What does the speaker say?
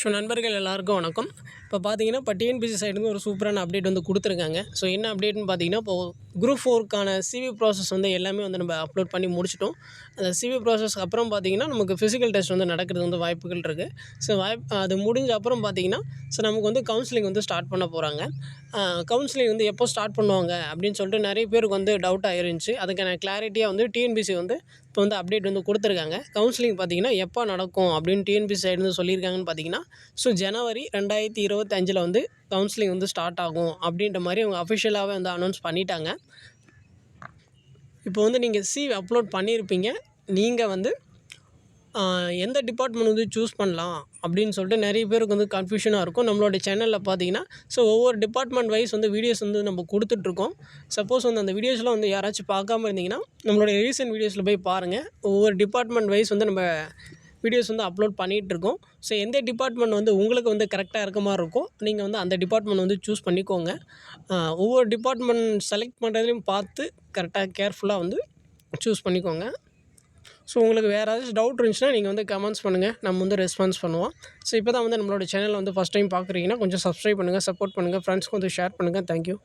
So நண்பர்கள் எல்லாருக்கும் வணக்கம். இப்போ பார்த்தீங்கன்னா இப்போ டிஎன்பிசி சைடுங்க ஒரு சூப்பரான அப்டேட் வந்து கொடுத்துருக்காங்க. ஸோ என்ன அப்டேட்னு பார்த்தீங்கன்னா இப்போது குரூப் ஃபோருக்கான சிவி ப்ராசஸ் வந்து எல்லாமே வந்து நம்ம அப்லோட் பண்ணி முடிச்சிட்டோம். அந்த சிவி ப்ராசஸ்க்கு அப்புறம் பார்த்தீங்கன்னா நமக்கு ஃபிசிக்கல் டெஸ்ட் வந்து நடக்கிறது வந்து வாய்ப்புகள் இருக்குது ஸோ வாய்ப் அது முடிஞ்ச அப்புறம் பார்த்தீங்கன்னா ஸோ நமக்கு வந்து கவுன்சிலிங் வந்து ஸ்டார்ட் பண்ண போகிறாங்க கவுன்சிலிங் வந்து எப்போ ஸ்டார்ட் பண்ணுவாங்க அப்படின்னு சொல்லிட்டு நிறைய பேருக்கு வந்து டவுட் ஆயிருந்துச்சு. அதுக்கான கிளாரிட்டியாக வந்து டிஎன்பிசி வந்து இப்போ வந்து அப்டேட் வந்து கொடுத்துருக்காங்க. கவுன்சிலிங் பார்த்தீங்கன்னா எப்போ நடக்கும் அப்படின்னு டிஎன்பிசி சைடு வந்து சொல்லியிருக்காங்கன்னு பார்த்தீங்கன்னா ஸோ ஜனவரி ரெண்டாயிரத்தி இருபத்தஞ்சில் வந்து கவுன்சிலிங் வந்து ஸ்டார்ட் ஆகும் அப்படின்ற மாதிரி அவங்க அஃபிஷியலாகவே வந்து அனௌன்ஸ் பண்ணிட்டாங்க. இப்போ வந்து நீங்கள் சிவி அப்லோட் பண்ணியிருப்பீங்க நீங்கள் வந்து எந்த டிபார்ட்மெண்ட் வந்து சூஸ் பண்ணலாம் அப்படின்னு சொல்லிட்டு நிறைய பேருக்கு வந்து கன்ஃபியூஷனாக இருக்கும். நம்மளோட சேனலில் பார்த்தீங்கன்னா ஸோ ஒவ்வொரு டிபார்ட்மெண்ட் வைஸ் வந்து வீடியோஸ் வந்து நம்ம கொடுத்துட்ருக்கோம். சப்போஸ் வந்து அந்த வீடியோஸ்லாம் வந்து யாராச்சும் பார்க்காம இருந்தீங்கன்னா நம்மளுடைய ரீசெண்ட் வீடியோஸில் போய் பாருங்கள் ஒவ்வொரு டிபார்ட்மெண்ட் வைஸ் வந்து நம்ம வீடியோஸ் வந்து அப்லோட் பண்ணிகிட்ருக்கோம். ஸோ எந்த டிபார்ட்மெண்ட் வந்து உங்களுக்கு வந்து கரெக்டாக இருக்க மாதிரி இருக்கோ நீங்கள் வந்து அந்த டிபார்ட்மெண்ட் வந்து சூஸ் பண்ணிக்கோங்க. ஒவ்வொரு டிபார்ட்மெண்ட் செலக்ட் பண்ணுறதுலையும் பார்த்து கரெக்டாக கேர்ஃபுல்லாக வந்து சூஸ் பண்ணிக்கோங்க. ஸோ உங்களுக்கு வேறு ஏதாச்சும் டவுட் இருந்துச்சுன்னா நீங்கள் வந்து கமெண்ட்ஸ் பண்ணுங்கள் நம்ம வந்து ரெஸ்பான்ஸ் பண்ணுவோம். ஸோ இப்போ தான் வந்து நம்மளோட சேனலில் வந்து ஃபஸ்ட் டைம் பார்க்குறீங்கன்னா கொஞ்சம் சப்ஸ்கிரைப் பண்ணுங்கள் சப்போர்ட் பண்ணுங்கள் ஃப்ரெண்ட்ஸ்க்கு வந்து ஷேர் பண்ணுங்கள் தேங்க்யூ